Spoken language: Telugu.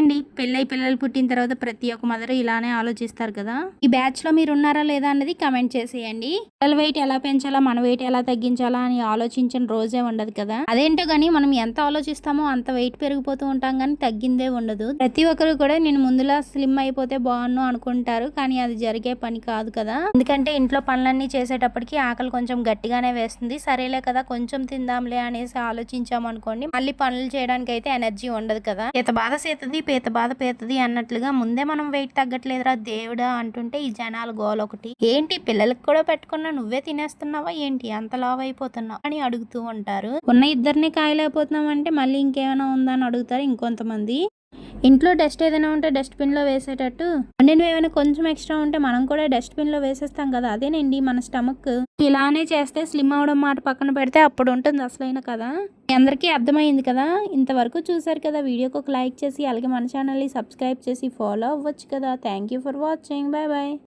అండి పెళ్ళై పిల్లలు పుట్టిన తర్వాత ప్రతి ఒక్క మదర్ ఇలానే ఆలోచిస్తారు కదా? ఈ బ్యాచ్లో మీరు ఉన్నారా లేదా అన్నది కమెంట్ చేసేయండి. పిల్లల వెయిట్ ఎలా పెంచాలా? మన వెయిట్ ఎలా తగ్గించాలా? అని ఆలోచించిన రోజే ఉండదు కదా? అదేంటో గానీ మనం ఎంత ఆలోచిస్తామో అంత వెయిట్ పెరిగిపోతూ ఉంటాం కానీ తగ్గిందే ఉండదు. ప్రతి ఒక్కరు కూడా నేను ముందులా స్లిమ్ అయిపోతే బాగున్నాను అనుకుంటారు. కానీ అది జరిగే పని కాదు కదా? ఎందుకంటే ఇంట్లో పనులన్నీ చేసేటప్పటికి ఆకలి కొంచెం గట్టిగానే వేస్తుంది. సరేలే కదా కొంచెం తిందాంలే అనేసి ఆలోచించాం అనుకోండి మళ్ళీ పనులు చేయడానికి అయితే ఎనర్జీ ఉండదు కదా? ఈత బాధ సేతది పీత బాధ పేతది అన్నట్లుగా ముందే మనం వెయిట్ తగ్గట్లేదురా దేవుడా అంటుంటే ఈ జనాల గోల ఒకటి. ఏంటి పిల్లలకు కూడా పెట్టుకున్నా నువ్వే తినేస్తున్నావా ఏంటి? అంత లావ్ అయిపోతున్నావు అని అడుగుతూ ఉంటారు. ఉన్న ఇద్దరిని కాయలేకపోతున్నాం అంటే మళ్ళీ ఇంకేమైనా ఉందా అని అడుగుతారు ఇంకొంతమంది. ఇంట్లో డస్ట్ ఏదైనా ఉంటే డస్ట్బిన్లో వేసేటట్టు. వండినవి ఏమైనా కొంచెం ఎక్స్ట్రా ఉంటే మనం కూడా డస్ట్బిన్లో వేసేస్తాం కదా అదేనండి మన స్టమక్ ఇలానే చేస్తే స్లిమ్ అవడం మాట పక్కన పెడితే అప్పుడు ఉంటుంది అసలైన కదా అందరికీ అర్థమైంది కదా? ఇంతవరకు చూసారు కదా? వీడియోకి ఒక లైక్ చేసి అలాగే మన ఛానల్ని సబ్స్క్రైబ్ చేసి ఫాలో అవ్వచ్చు కదా? Thank you for watching. Bye bye.